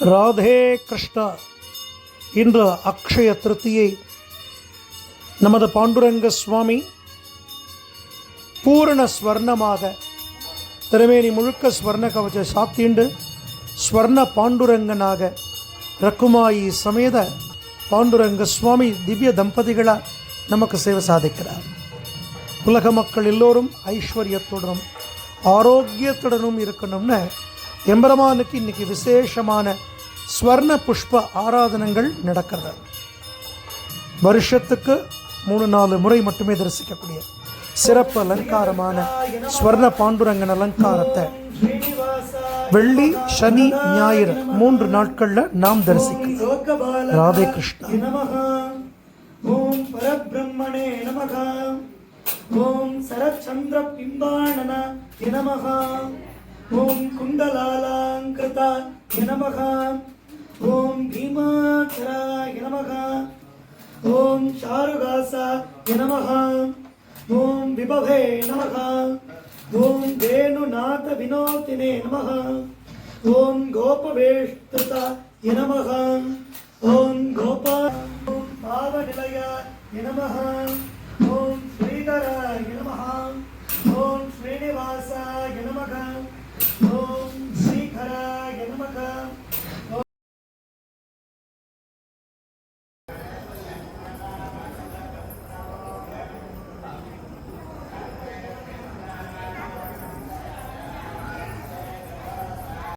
ராதே கிருஷ்ணா இன்று அக்ஷய திருத்தியை நமது பாண்டுரங்க சுவாமி பூரண ஸ்வர்ணமாக திருமேனி முழுக்க ஸ்வர்ண கவச்ச சாத்திண்டு ஸ்வர்ண பாண்டுரங்கனாக ரக்குமாயி சமேத பாண்டுரங்க சுவாமி திவ்ய தம்பதிகளாக நமக்கு சேவை சாதிக்கிறார். உலக மக்கள் எல்லோரும் ஐஸ்வர்யத்துடனும் ஆரோக்கியத்துடனும் இருக்கணும்னு எம்பெருமானுக்கு இன்னைக்கு விசேஷமான ஸ்வர்ண புஷ்ப ஆராதனங்கள் நடக்கிறது. வருஷத்துக்கு மூணு நாலு முறை மட்டுமே தரிசிக்கக்கூடிய சிறப்பு அலங்காரமான ஸ்வர்ண பாண்டுரங்கன் அலங்காரத்தை வெள்ளி சனி ஞாயிறு மூன்று நாட்கள்ல நாம் தரிசிக்கலாம். ராதே கிருஷ்ணா. नमः ஓம் குண்டலாலாங்கிருதா எனமகா ஓம் பீமாக்கரா எனமகா ஓம் சாருகாசா எனமகா ஓம் விபவே நமகா ஓம் வேணுநாத வினோதினே நமகா ஓம் கோபவேஷ்டதா எனமகா ஓம் கோபா ஓம் பாவநிலையா எனமகா ஓம் ஸ்ரீதரா எனமகா ஓம் ஸ்ரீனிவாசா